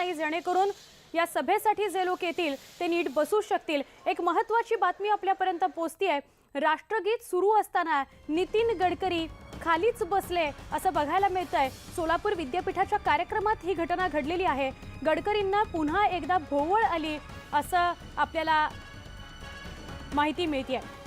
नाही जेणेकरून या सभेसाठी जे लोक येतील ते नीट बसू शकतील. एक महत्वाची बातमी आपल्यापर्यंत पोहोचतीये. राष्ट्रगीत सुरू असताना नितीन गडकरी खालीच बसले असं बघायला मिळतंय. सोलापूर विद्यापीठाच्या कार्यक्रमात ही घटना घडलेली आहे. गडकरींना पुन्हा एकदा भोवळ आली असं आपल्याला माहिती मिळते आहे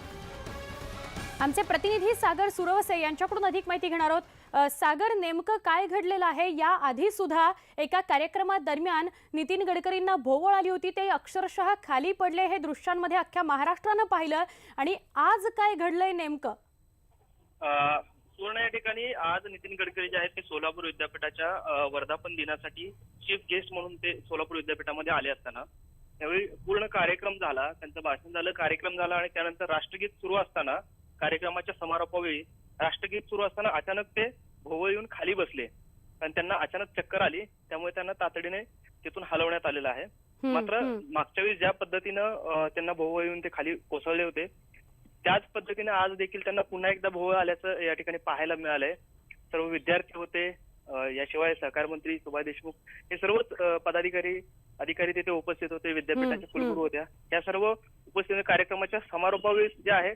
आमचे प्रतिनिधी सागर सुरवसे यांच्याकडून अधिक माहिती घेणार आहोत. सागर नेमकं काय घडलेलं आहे? या आधी सुद्धा एका कार्यक्रमादरम्यान नितीन गडकरींना भोवळ आली होती. ते अक्षरशः खाली पडले हे दृश्यांमध्ये अख्ख्या महाराष्ट्रानं पाहिलं. आणि आज काय घडलंय नेमकं? अ, सुवर्ण या ठिकाणी आज नितीन गडकरी जे आहेत ते सोलापूर विद्यापीठाच्या वर्धापन दिनासाठी चीफ गेस्ट म्हणून ते सोलापूर विद्यापीठामध्ये आले असताना. त्यावेळी पूर्ण कार्यक्रम झाला. त्यांचं भाषण झालं कार्यक्रम झाला आणि त्यानंतर राष्ट्रगीत सुरू असताना कार्यक्रमाच्या समारोपावेळी राष्ट्रगीत सुरू असताना अचानक ते भोवळ येऊन खाली बसले. आणि त्यांना अचानक चक्कर आली. त्यामुळे त्यांना तातडीने तिथून हलवण्यात आलेलं आहे. मात्र. मागच्या वेळी ज्या पद्धतीनं त्यांना भोवळ येऊन ते खाली कोसळले होते त्याच पद्धतीने आज देखील त्यांना पुन्हा एकदा भोवळ आल्याचं या ठिकाणी पाहायला मिळालंय. सर्व विद्यार्थी होते याशिवाय सहकार मंत्री सुभाष देशमुख हे सर्वच पदाधिकारी अधिकारी तिथे उपस्थित होते विद्यापीठाचे कुलगुरू होत्या. या सर्व उपस्थित कार्यक्रमाच्या समारोपावेळी जे आहे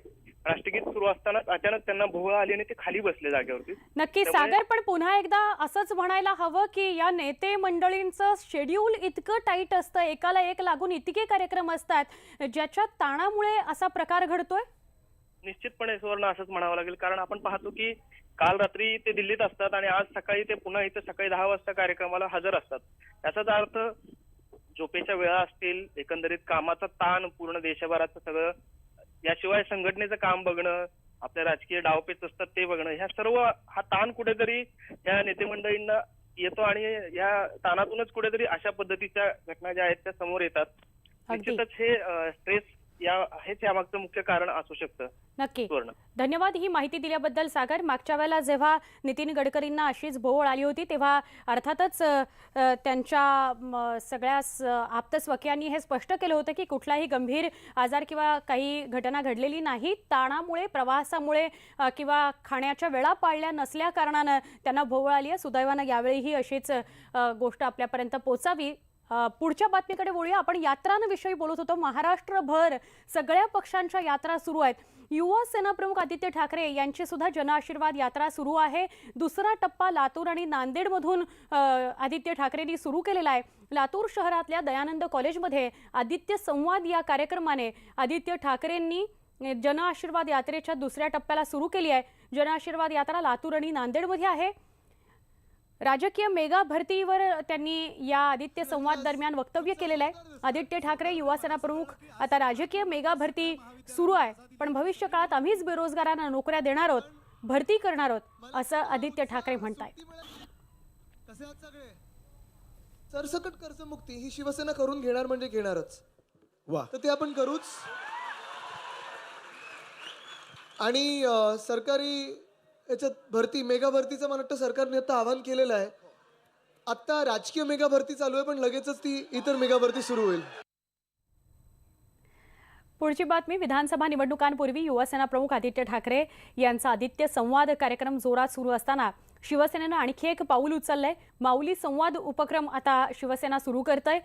राष्ट्रगीत सुरू असताना अचानक त्यांना भोवळ आली आणि ते खाली बसले जागेवरती. नक्की सागर पण पुन्हा एकदा असंच म्हणायला हवं की या नेते मंडळींचं शेड्यूल इतकं टाईट असतं एकाला एक लागून इतके कार्यक्रम असतात ज्याच्या ताणामुळे असा प्रकार घडतोय? निश्चितपणे सुवर्ण असंच म्हणावं लागेल. कारण आपण पाहतो की काल रात्री ते दिल्लीत असतात आणि आज सकाळी ते पुन्हा इथं सकाळी दहा वाजता कार्यक्रमाला हजर असतात. याचाच अर्थ झोपेच्या वेळा असतील एकंदरीत कामाचा ताण पूर्ण देशभराचं सगळं याशिवाय संघटनेचं काम बघणं आपल्या राजकीय डावपेच असतात ते बघणं ह्या सर्व हा ताण कुठेतरी या नेते मंडळींना येतो आणि या ताणातूनच कुठेतरी अशा पद्धतीच्या घटना ज्या आहेत त्या समोर येतात. निश्चितच हे स्ट्रेस या हेच यामागचं मुख्य कारण असू शकतं. नक्की. धन्यवाद ही माहिती दिल्याबद्दल सागर. मागच्या वेळेला जेव्हा नितीन गडकरींना अशीच भोवळ आली होती तेव्हा अर्थातच त्यांच्या सगळ्या स- आप्तस्वकीयांनी हे स्पष्ट केलं होतं की कुठलाही गंभीर आजार किंवा काही घटना घडलेली नाही ताणामुळे प्रवासामुळे किंवा खाण्याच्या वेळा पाळल्या नसल्या कारणानं त्यांना भोवळ आली आहे. सुदैवानं यावेळीही अशीच गोष्ट आपल्यापर्यंत पोचावी. पुढच्या बातमीकडे बोलूया. आपण यात्रांविषयी बोलत होतो. महाराष्ट्रभर सगळ्या पक्षांच्या यात्रा सुरू आहेत. युवा सेना प्रमुख आदित्य ठाकरे यांची सुद्धा जनआशीर्वाद यात्रा सुरू आहे. दुसरा टप्पा लातूर आणि नांदेडमधून आदित्य ठाकरेंनी सुरू केलेला आहे. लातूर शहरातल्या दयानंद कॉलेजमध्ये आदित्य संवाद या कार्यक्रमाने आदित्य ठाकरेंनी जनआशीर्वाद यात्रेच्या दुसऱ्या टप्प्याला सुरू केली आहे. जनआशीर्वाद यात्रा लातूर आणि नांदेडमध्ये आहे. राजकीय मेगा भरतीवर त्यांनी या आदित्य संवाद दरम्यान वक्तव्य केलेलं आहे. आदित्य ठाकरे युवासेना प्रमुख आता राजकीय मेगा भरती सुरू आहे. पण भविष्य काळात आम्हीच बेरोजगारांना नोकऱ्या देणार आहोत भरती करणार आहोत असं आदित्य ठाकरे म्हणतायत. कसे आहात सगळे सरसकट कर्जमुक्ती ही शिवसेना करून घेणार म्हणजे घेणारच. वा. तर ते आपण करूच. आणि सरकारी याच्यात भरती मेगा भरतीचं मला वाटतं सरकारने आता आवाहन केलेलं आहे. आत्ता राजकीय मेगा भरती चालू आहे पण लगेचच ती इतर मेगा भरती सुरू होईल. पुढची बातमी विधानसभा निवडणुकांपूर्वी युवासेना प्रमुख आदित्य ठाकरे यांचा आदित्य संवाद कार्यक्रम जोरात सुरू असताना शिवसेनेनं आणखी एक पाऊल उचललंय. माऊली संवाद उपक्रम आता शिवसेना सुरू करतंय.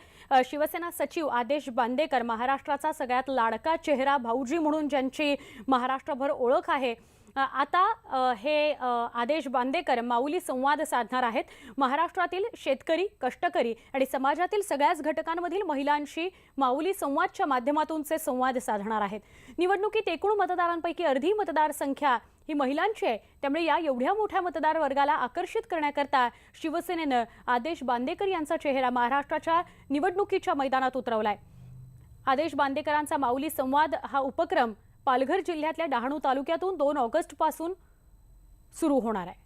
शिवसेना सचिव आदेश बांदेकर महाराष्ट्राचा सगळ्यात लाडका चेहरा भाऊजी म्हणून ज्यांची महाराष्ट्रभर ओळख आहे आता हे आदेश बांदेकर माऊली संवाद साधणार आहेत. महाराष्ट्रातील शेतकरी कष्टकरी आणि समाजातील सगळ्याच घटकांमधील महिलांशी माऊली संवादच्या माध्यमातूनचे संवाद साधणार आहेत. निवडणुकीत एकूण मतदारांपैकी अर्धी मतदारसंख्या ही महिलांची आहे. त्यामुळे या एवढ्या मोठ्या मतदार वर्गाला आकर्षित करण्याकरता शिवसेनेनं आदेश बांदेकर यांचा चेहरा महाराष्ट्राच्या निवडणुकीच्या मैदानात उतरवलाय. आदेश बांदेकरांचा माऊली संवाद हा उपक्रम पालघर जिल्ह्यातल्या डहाणू तालुक्यातून दोन ऑगस्टपासून सुरू होणार आहे.